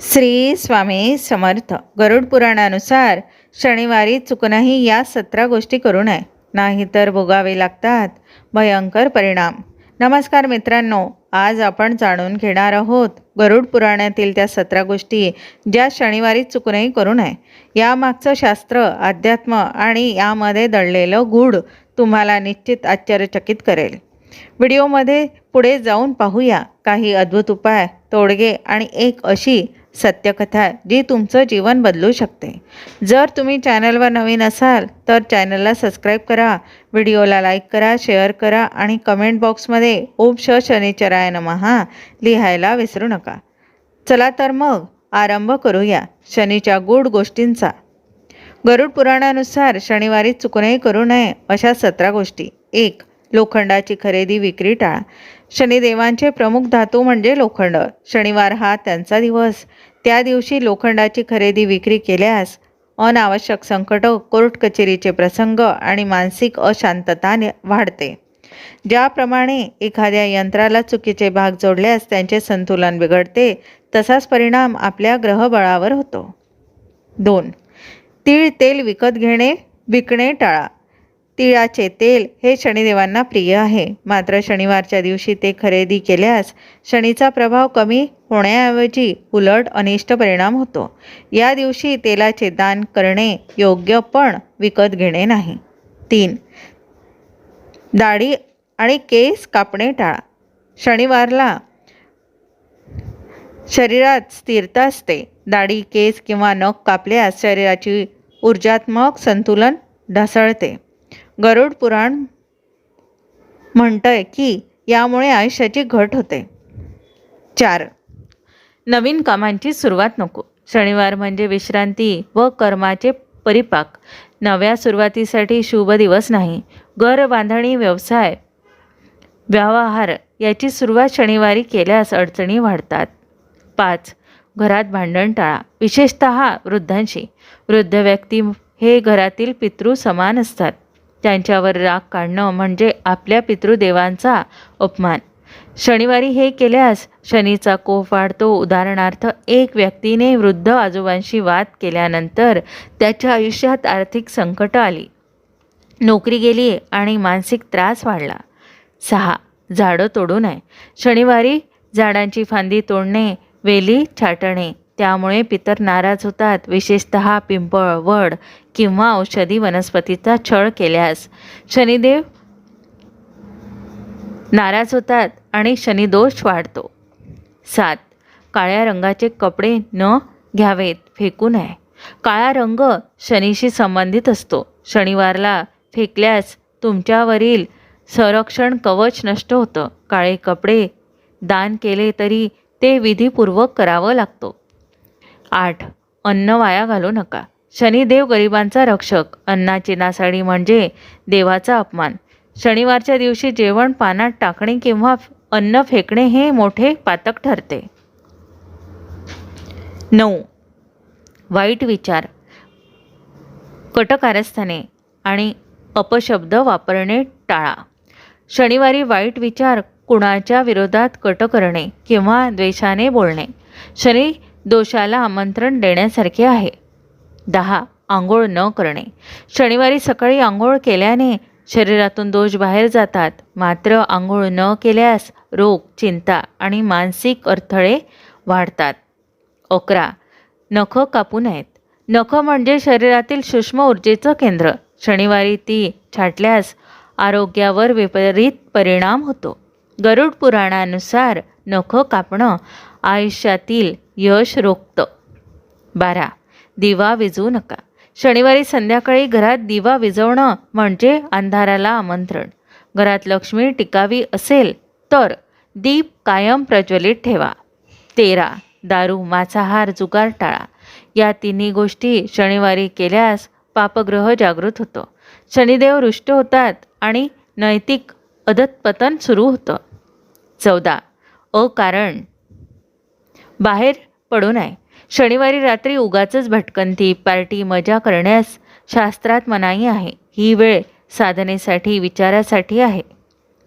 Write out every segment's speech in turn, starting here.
श्री स्वामी समर्थ. गरुड पुराणानुसार शनिवारी चुकूनही या सतरा गोष्टी करू नये. नाहीतर भोगावे लागतात. भयंकर परिणाम. नमस्कार मित्रांनो आज आपण जाणून घेणार आहोत गरुड पुराणातील त्या सतरा गोष्टी ज्या शनिवारी चुकूनही करू नये. यामागचं शास्त्र अध्यात्म आणि यामध्ये दडलेलं गूढ तुम्हाला निश्चित आश्चर्यचकित करेल. व्हिडिओमध्ये पुढे जाऊन पाहूया काही अद्भुत उपाय तोडगे आणि एक अशी सत्यकथा जी तुमचं जीवन बदलू शकते. जर तुम्ही चॅनलवर नवीन असाल तर चॅनलला सबस्क्राईब करा व्हिडिओला लाईक करा शेअर करा आणि कमेंट बॉक्समध्ये ओम श शनिचराय नमहा लिहायला विसरू नका. चला तर मग आरंभ करूया शनीच्या गूढ गोष्टींचा. गरुड पुराणानुसार शनिवारी चुकूनही करू नये अशा सतरा गोष्टी. एक लोखंडाची खरेदी विक्री टाळा. शनिदेवांचे प्रमुख धातू म्हणजे लोखंड. शनिवार हा त्यांचा दिवस. त्या दिवशी लोखंडाची खरेदी विक्री केल्यास अनावश्यक संकट कोर्ट कचेरीचे प्रसंग आणि मानसिक अशांतता वाढते. ज्याप्रमाणे एखाद्या यंत्राला चुकीचे भाग जोडल्यास त्यांचे संतुलन बिघडते तसाच परिणाम आपल्या ग्रहबळावर होतो. दोन. तीळ तेल विकत घेणे विकणे टाळा. तिळाचे तेल हे शनिदेवांना प्रिय आहे. मात्र शनिवारच्या दिवशी ते खरेदी केल्यास शनीचा प्रभाव कमी होण्याऐवजी उलट अनिष्ट परिणाम होतो. या दिवशी तेलाचे दान करणे योग्य पण विकत घेणे नाही. तीन. दाढी आणि केस कापणे टाळा. शनिवारला शरीरात स्थिरता असते. दाढी केस किंवा नख कापल्यास शरीराची ऊर्जात्मक संतुलन ढासळते. गरुड पुराण म्हणतंय की यामुळे आयुष्याची घट होते. चार. नवीन कामांची सुरुवात नको. शनिवार म्हणजे विश्रांती व कर्माचे परिपाक. नव्या सुरुवातीसाठी शुभ दिवस नाही. घर बांधणी व्यवसाय व्यवहार याची सुरुवात शनिवारी केल्यास अडचणी वाढतात. पाच. घरात भांडण टाळा. विशेषत वृद्धांशी. वृद्ध व्यक्ती हे घरातील पितृ समान असतात. त्यांच्यावर राग काढणं म्हणजे आपल्या पितृदेवांचा अपमान. शनिवारी हे केल्यास शनीचा कोप वाढतो. उदाहरणार्थ एक व्यक्तीने वृद्ध आजोबांशी वाद केल्यानंतर त्याच्या आयुष्यात आर्थिक संकट आली. नोकरी गेली आणि मानसिक त्रास वाढला. सहा. झाडं तोडू नये. शनिवारी झाडांची फांदी तोडणे वेली छाटणे त्यामुळे पितर नाराज होतात. विशेषत पिंपळ वड किंवा औषधी वनस्पतीचा छळ केल्यास. शनिदेव नाराज होतात आणि शनिदोष वाढतो. सात. काळ्या रंगाचे कपडे न घ्यावेत फेकू नये. काळा रंग शनीशी संबंधित असतो. शनिवारला फेकल्यास तुमच्यावरील संरक्षण कवच नष्ट होतं. काळे कपडे दान केले तरी ते विधीपूर्वक करावं लागतो. आठ. अन्न वाया घालू नका. शनिदेव गरिबांचा रक्षक. अन्नाची नासाडी म्हणजे देवाचा अपमान. शनिवारच्या दिवशी जेवण पानात टाकणे किंवा अन्न फेकणे हे मोठे पातक ठरते. नऊ. वाईट विचार. कटकारस्थाने आणि अपशब्द वापरणे टाळा. शनिवारी वाईट विचार कुणाच्या विरोधात कट करणे किंवा द्वेषाने बोलणे. शनी दोषाला आमंत्रण देण्यासारखे आहे. दहा आंघोळ न करणे. शनिवारी सकाळी आंघोळ केल्याने शरीरातून दोष बाहेर जातात. मात्र आंघोळ न केल्यास रोग चिंता आणि मानसिक अडथळे वाढतात. अकरा नखं कापू नयेत. नखं म्हणजे शरीरातील सूक्ष्म ऊर्जेचं केंद्र. शनिवारी ती छाटल्यास आरोग्यावर विपरीत परिणाम होतो. गरुड पुराणानुसार नखं कापणं आयुष्यातील यश रोखतं. बारा. दिवा विजवू नका. शनिवारी संध्याकाळी घरात दिवा विजवणं म्हणजे अंधाराला आमंत्रण. घरात लक्ष्मी टिकावी असेल तर दीप कायम प्रज्वलित ठेवा. तेरा. दारू मांसाहार जुगार टाळा. या तिन्ही गोष्टी शनिवारी केल्यास पापग्रह जागृत होतो. शनिदेव रुष्ट होतात आणि नैतिक अधतपतन सुरू होतं. चौदा. अकारण. बाहेर पडू नये. शनिवारी रात्री उगाचच भटकंती पार्टी मजा करण्यास शास्त्रात मनाई आहे. ही वेळ साधनेसाठी विचारासाठी आहे.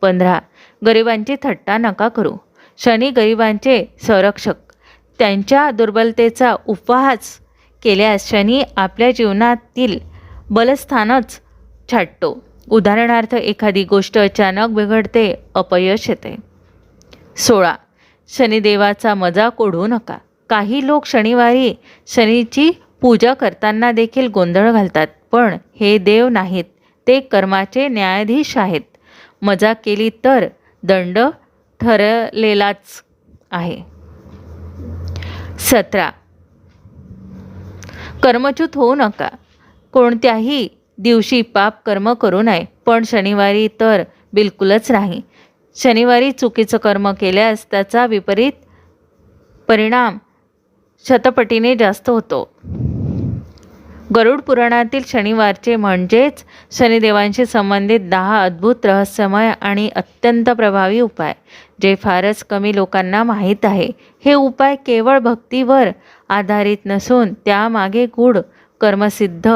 पंधरा. गरिबांची थट्टा नका करू. शनी गरिबांचे संरक्षक. त्यांच्या दुर्बलतेचा उपहास केल्यास शनी आपल्या जीवनातील बलस्थानच छाटतो. उदाहरणार्थ एखादी गोष्ट अचानक बिघडते अपयश येते. सोळा. शनिदेवाचा मजाक ओढू नका. काही लोक शनिवारी शनीची पूजा करताना देखील गोंधळ घालतात पण हे देव नाहीत ते कर्माचे न्यायाधीश आहेत. मजा केली तर दंड ठरलेलाच आहे. सतरा. कर्मच्युत होऊ नका. कोणत्याही दिवशी पाप कर्म करू नये पण शनिवारी तर बिलकुलच नाही. शनिवारी चुकीचं कर्म केल्यास त्याचा विपरीत परिणाम शतपटीने जास्त होतो. गरुड पुराणातील शनिवारचे म्हणजेच शनिदेवांशी संबंधित दहा अद्भुत रहस्यमय आणि अत्यंत प्रभावी उपाय जे फारच कमी लोकांना माहीत आहे. हे उपाय केवळ भक्तीवर आधारित नसून त्यामागे गूढ कर्मसिद्ध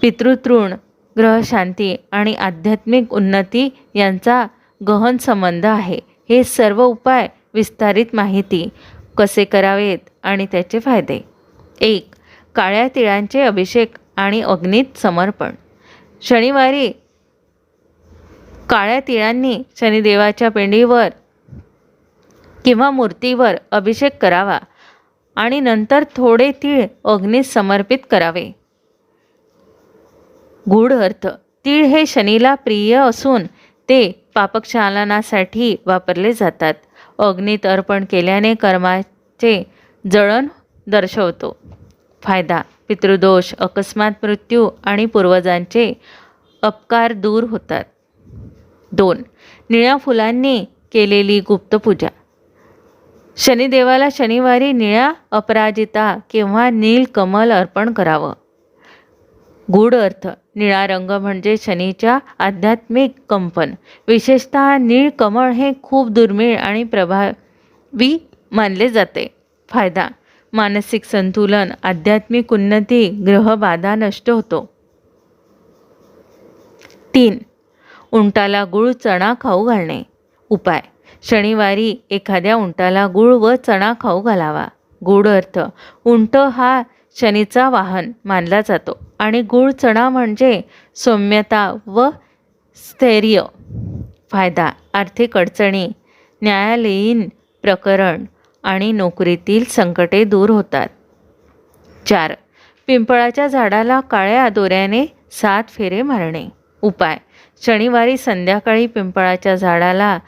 पितृतृण ग्रहशांती आणि आध्यात्मिक उन्नती यांचा गहन संबंध आहे. हे सर्व उपाय विस्तारित माहिती कसे करावेत आणि त्याचे फायदे? एक काळ्या तिळांचे अभिषेक आणि अग्नीत समर्पण. शनिवारी काळ्या तिळांनी शनिदेवाच्या पेंडीवर किंवा मूर्तीवर अभिषेक करावा आणि नंतर थोडे तीळ अग्नीत समर्पित करावे. गूढ अर्थ तीळ हे शनीला प्रिय असून ते पापक्षालनासाठी वापरले जातात. अग्नीत अर्पण केल्याने कर्माचे जळण दर्शवतो. फायदा पितृदोष अकस्मात मृत्यू आणि पूर्वजांचे अपकार दूर होतात. दोन निळ्या फुलांनी केलेली गुप्तपूजा शनिदेवाला शनिवारी निळ्या अपराजिता किंवा नीलकमल अर्पण करावं. गूढ अर्थ. निळा रंग म्हणजे शनीच्या आध्यात्मिक कंपन. विशेषतः नीळ कमळ हे खूप दुर्मिळ आणि प्रभावी मानले जाते. फायदा. मानसिक संतुलन आध्यात्मिक उन्नती ग्रहबाधा नष्ट होतो. तीन. उंटाला गुळ चणा खाऊ घालणे. उपाय. शनिवारी एखाद्या उंटाला गुळ व चणा खाऊ घालावा. गूढ अर्थ. उंट हा शनीचा वाहन मानला जातो. आणि गूळ चणा म्हणजे सौम्यता व स्थैर्य. फायदा आर्थिक अडचणी न्यायालयीन प्रकरण आणि नोकरीतील संकटे दूर होतात. चार पिंपळाच्या झाडाला काळ्या दोऱ्याने सात फेरे मारणे. उपाय शनिवारी संध्याकाळी पिंपळाच्या झाडाला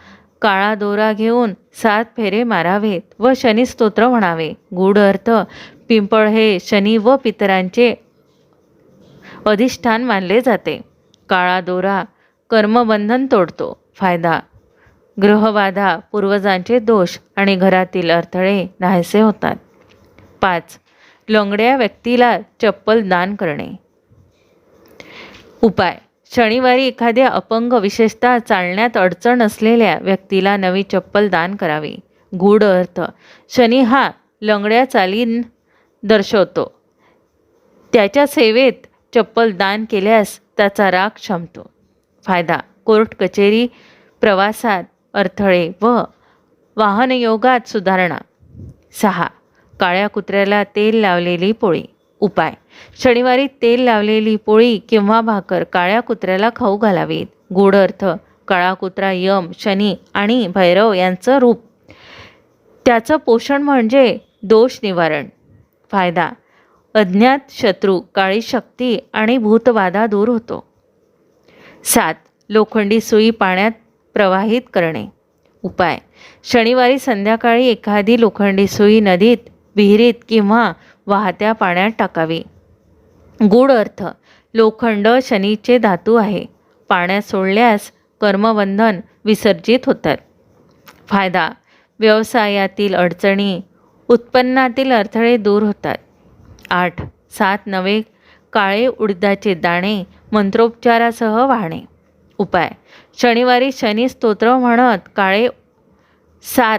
काळा दोरा घेऊन सात फेरे मारावेत व शनिस्तोत्र म्हणावे. गूढ अर्थ पिंपळ हे शनी व पितरांचे अधिष्ठान मानले जाते. काळा दोरा कर्मबंधन तोडतो. फायदा ग्रहबाधा पूर्वजांचे दोष आणि घरातील अडथळे नाहीसे होतात. पाच लंगड्या व्यक्तीला चप्पल दान करणे. उपाय शनिवारी एखाद्या अपंग विशेषतः चालण्यात अडचण असलेल्या व्यक्तीला नवी चप्पल दान करावी. गूढ अर्थ शनी हा लंगड्या चालीन दर्शवतो. त्याच्या सेवेत चप्पल दान केल्यास त्याचा राग क्षमतो. फायदा कोर्ट कचेरी प्रवासात अडथळे व वाहनयोगात सुधारणा. सहा काळ्या कुत्र्याला तेल लावलेली पोळी. उपाय शनिवारी तेल लावलेली पोळी किंवा भाकर काळ्या कुत्र्याला खाऊ घालावीत. गूढ अर्थ काळा कुत्रा यम शनी आणि भैरव यांचं रूप. त्याचं पोषण म्हणजे दोष निवारण. फायदा. अज्ञात शत्रू काळी शक्ती आणि भूतबाधा दूर होतो. सात लोखंडी सुई पाण्यात प्रवाहित करणे. उपाय. शनिवारी संध्याकाळी एखादी लोखंडी सुई नदीत विहिरीत किंवा वाहत्या पाण्यात टाकावी. गूढ अर्थ. लोखंड शनीचे धातू आहे. पाण्यात सोडल्यास कर्मबंधन विसर्जित होतात. फायदा. व्यवसायातील अडचणी उत्पन्नातील अडथळे दूर होतात. आठ सात नवे काळे उडदाचे दाणे मंत्रोपचारासह वाहणे. उपाय शनिवारी शनी स्तोत्र म्हणत काळे सात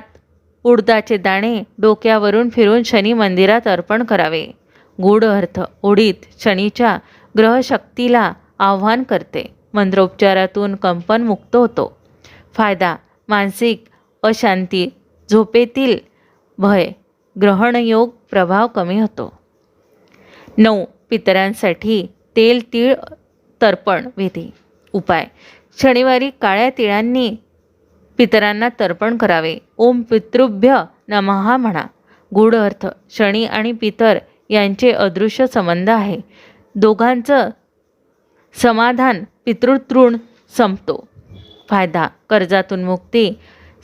उडदाचे दाणे डोक्यावरून फिरून शनी मंदिरात अर्पण करावे. गूढ अर्थ उडीद शनीच्या ग्रहशक्तीला आव्हान करते. मंत्रोपचारातून कंपन मुक्त होतो. फायदा मानसिक अशांती झोपेतील भय ग्रहणयोग प्रभाव कमी होतो. नऊ पितरांसाठी तेल तीळ तर्पण विधी. उपाय. शनिवारी काळ्या तिळांनी पितरांना तर्पण करावे. ओम पितृभ्य नमहा म्हणा. गूढ अर्थ. शनी आणि पितर यांचे अदृश्य संबंध आहे. दोघांचं समाधान पितृतृण संपतो. फायदा. कर्जातून मुक्ती.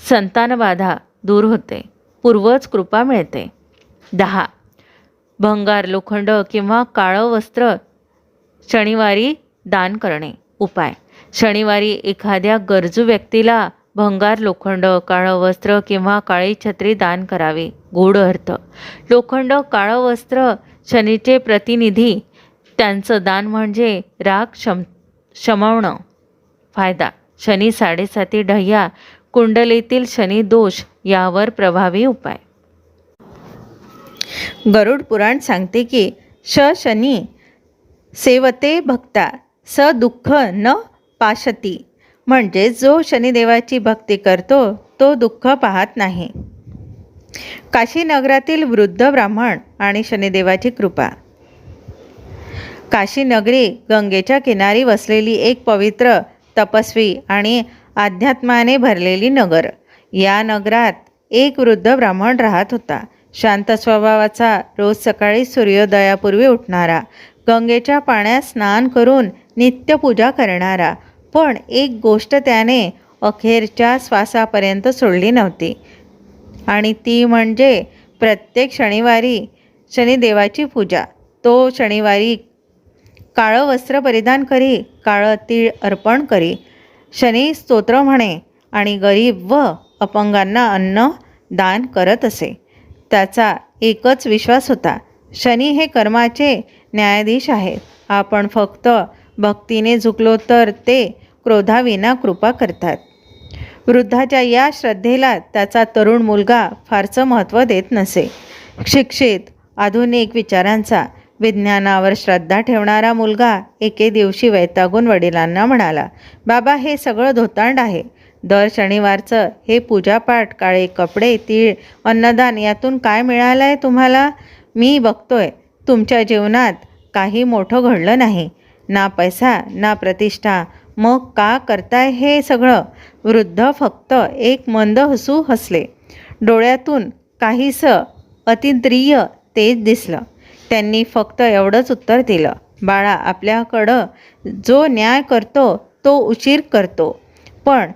संतानबाधा दूर होते. पूर्वज कृपा मिळते. दहा. भंगार लोखंड किंवा काळं वस्त्र शनिवारी दान करणे. उपाय. शनिवारी एखाद्या गरजू व्यक्तीला भंगार लोखंड काळं वस्त्र किंवा काळी छत्री दान करावे. गूढ अर्थ. लोखंड काळं वस्त्र शनीचे प्रतिनिधी. त्यांचं दान म्हणजे राग शम शमवणं फायदा. शनी साडेसाती ढह्या कुंडलीतील शनी दोष यावर प्रभावी उपाय. गरुड पुराण सांगते की श शनी सेवते भक्ता स दुःख न पाशती. म्हणजे जो शनिदेवाची भक्ती करतो तो दुःख पाहत नाही. काशीनगरातील वृद्ध ब्राह्मण आणि शनिदेवाची कृपा. काशीनगरी गंगेच्या किनारी वसलेली एक पवित्र तपस्वी आणि अध्यात्माने भरलेली नगर. या नगरात एक वृद्ध ब्राह्मण राहत होता. शांत स्वभावाचा रोज सकाळी सूर्योदयापूर्वी उठणारा गंगेच्या पाण्यात स्नान करून नित्यपूजा करणारा पण एक गोष्ट त्याने अखेरच्या श्वासापर्यंत सोडली नव्हती. आणि ती म्हणजे प्रत्येक शनिवारी शनिदेवाची पूजा. तो शनिवारी काळं वस्त्र परिधान करी काळं तीळ अर्पण करी. शनी स्तोत्र म्हणे आणि गरीब व अपंगांना अन्न दान करत असे. त्याचा एकच विश्वास होता शनी हे कर्माचे न्यायाधीश आहेत आपण फक्त भक्तीने झुकलो तर ते क्रोधाविना कृपा करतात. वृद्धाच्या या श्रद्धेला त्याचा तरुण मुलगा फारसं महत्त्व देत नसे. शिक्षित आधुनिक विचारांचा विज्ञानावर श्रद्धा ठेवणारा मुलगा एके दिवशी वैतागून वडिलांना म्हणाला बाबा हे सगळं धोतांड आहे. दर शनिवारचं हे पूजापाठ काळे कपडे तीळ अन्नदान यातून काय मिळालं आहे तुम्हाला? मी बघतोय तुमच्या जीवनात काही मोठं घडलं नाही. ना पैसा ना प्रतिष्ठा. मग का करताय हे सगळं? वृद्ध फक्त एक मंद हसू हसले. डोळ्यातून काहीसं अतिद्रिय तेज दिसलं. त्यांनी फक्त एवढंच उत्तर दिलं. बाळा आपल्याकडं जो न्याय करतो तो उशीर करतो. पण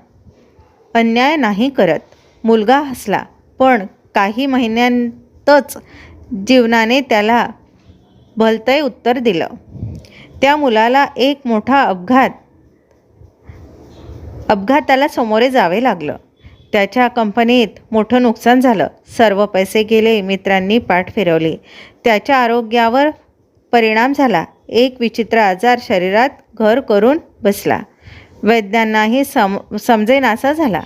अन्याय नाही करत. मुलगा हसला. पण काही महिन्यांतच जीवनाने त्याला भलतंय उत्तर दिलं. त्या मुलाला एक मोठा अपघात अपघाताला सामोरे जावे लागलं. त्याच्या कंपनीत मोठं नुकसान झालं. सर्व पैसे गेले मित्रांनी पाठ फिरवली. त्याच्या आरोग्यावर परिणाम झाला. एक विचित्र आजार शरीरात घर करून बसला. वैद्यांनाही सम समजेनासा झाला.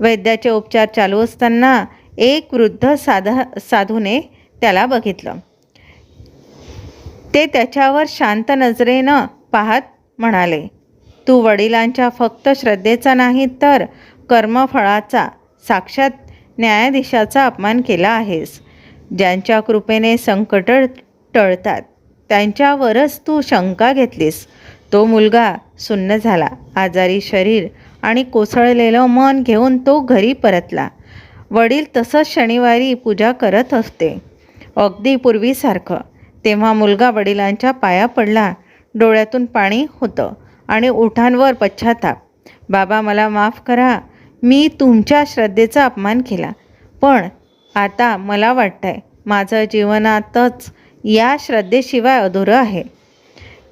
वैद्याचे उपचार चालू असताना एक वृद्ध साधा साधूने त्याला बघितलं. ते त्याच्यावर शांत नजरेनं पाहत म्हणाले तू वडिलांच्या फक्त श्रद्धेचा नाही तर कर्मफळाचा साक्षात न्यायाधीशाचा अपमान केला आहेस. ज्यांच्या कृपेने संकट टळतात त्यांच्यावरच तू शंका घेतलीस. तो मुलगा सुन्न झाला. आजारी शरीर आणि कोसळलेलं मन घेऊन तो घरी परतला. वडील तसंच शनिवारी पूजा करत असते. अगदी पूर्वीसारखं. तेव्हा मुलगा वडिलांच्या पाया पडला. डोळ्यातून पाणी होतं आणि ओठांवर पश्चाताप. बाबा मला माफ करा. मी तुमच्या श्रद्धेचा अपमान केला. पण आता मला वाटतंय माझं जीवनातच या श्रद्धेशिवाय अधुरं आहे.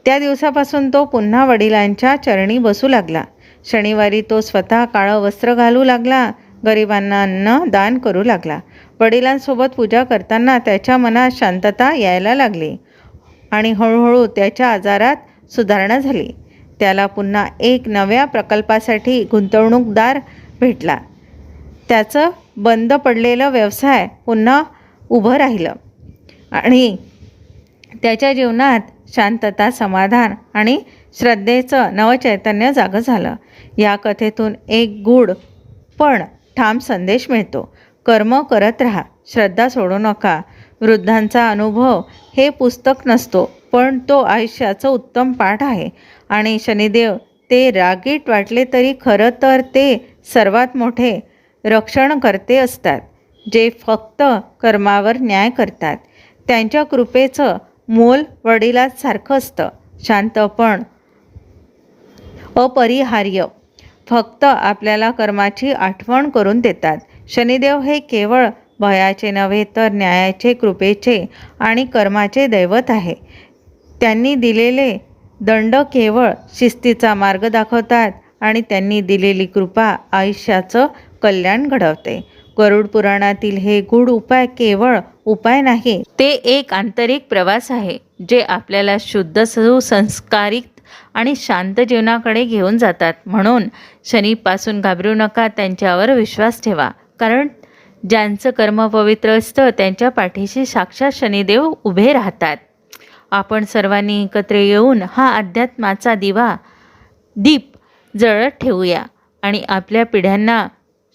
त्या दिवसापासून तो पुन्हा वडिलांच्या चरणी बसू लागला. शनिवारी तो स्वतः काळं वस्त्र घालू लागला गरिबांना अन्न दान करू लागला. वडिलांसोबत पूजा करताना त्याच्या मनात शांतता यायला लागली आणि हळूहळू त्याच्या आजारात सुधारणा झाली. त्याला पुन्हा एक नव्या प्रकल्पासाठी गुंतवणूकदार भेटला. त्याचं बंद पडलेलं व्यवसाय पुन्हा उभं राहिलं. आणि त्याच्या जीवनात शांतता समाधान आणि श्रद्धेचं नवचैतन्य जागं झालं. या कथेतून एक गूढ पण ठाम संदेश मिळतो. कर्म करत राहा श्रद्धा सोडू नका. वृद्धांचा अनुभव हे पुस्तक नसतो पण तो आयुष्याचं उत्तम पाठ आहे. आणि शनिदेव ते रागीट वाटले तरी खरं तर ते सर्वात मोठे रक्षणकर्ते असतात जे फक्त कर्मावर न्याय करतात. त्यांच्या कृपेचं मोल वडिलांसारखं असतं. शांतपण अपरिहार्य फक्त आपल्याला कर्माची आठवण करून देतात. शनिदेव हे केवळ भयाचे नव्हे तर न्यायाचे कृपेचे आणि कर्माचे दैवत आहे. त्यांनी दिलेले दंड केवळ शिस्तीचा मार्ग दाखवतात आणि त्यांनी दिलेली कृपा आयुष्याचं कल्याण घडवते. गरुड पुराणातील हे गूढ उपाय केवळ उपाय नाही ते एक आंतरिक प्रवास आहे जे आपल्याला शुद्ध सुसंस्कारिक आणि शांत जीवनाकडे घेऊन जातात. म्हणून शनीपासून घाबरू नका त्यांच्यावर विश्वास ठेवा. कारण ज्यांचं कर्म पवित्र असतं त्यांच्या पाठीशी साक्षात शनिदेव उभे राहतात. आपण सर्वांनी एकत्र येऊन हा अध्यात्माचा दिवा दीप जळत ठेवूया आणि आपल्या पिढ्यांना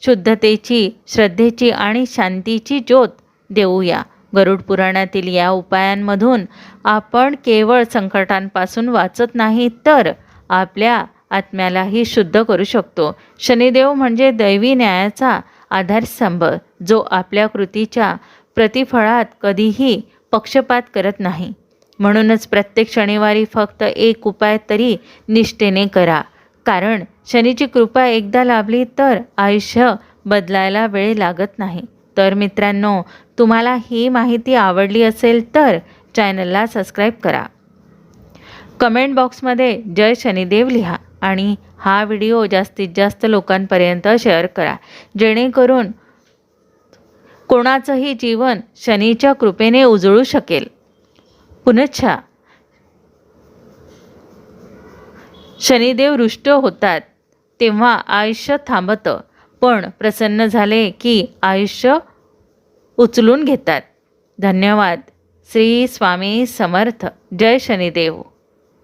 शुद्धतेची श्रद्धेची आणि शांतीची ज्योत देऊया. गरुड पुराणातील या उपायांमधून आपण केवळ संकटांपासून वाचत नाही तर आपल्या आत्म्यालाही शुद्ध करू शकतो. शनिदेव म्हणजे दैवी न्यायाचा आधारस्तंभ जो आपल्या कृतीच्या प्रतिफळात कधीही पक्षपात करत नाही. म्हणूनच प्रत्येक शनिवारी फक्त एक उपाय तरी निष्ठेने करा. कारण शनीची कृपा एकदा लाभली तर आयुष्य बदलायला वेळ लागत नाही. तर मित्रांनो तुम्हाला ही माहिती आवडली असेल तर चॅनलला सबस्क्राईब करा. कमेंट बॉक्समध्ये जय शनिदेव लिहा आणि हा व्हिडिओ जास्तीत जास्त लोकांपर्यंत शेअर करा. जेणेकरून कोणाचंही जीवन शनीच्या कृपेने उजळू शकेल. पुनच्छा शनिदेव रुष्ट होतात तेव्हा आयुष्य थांबतं. पण प्रसन्न झाले की आयुष्य उचलून घेतात. धन्यवाद. श्री स्वामी समर्थ. जय शनिदेव.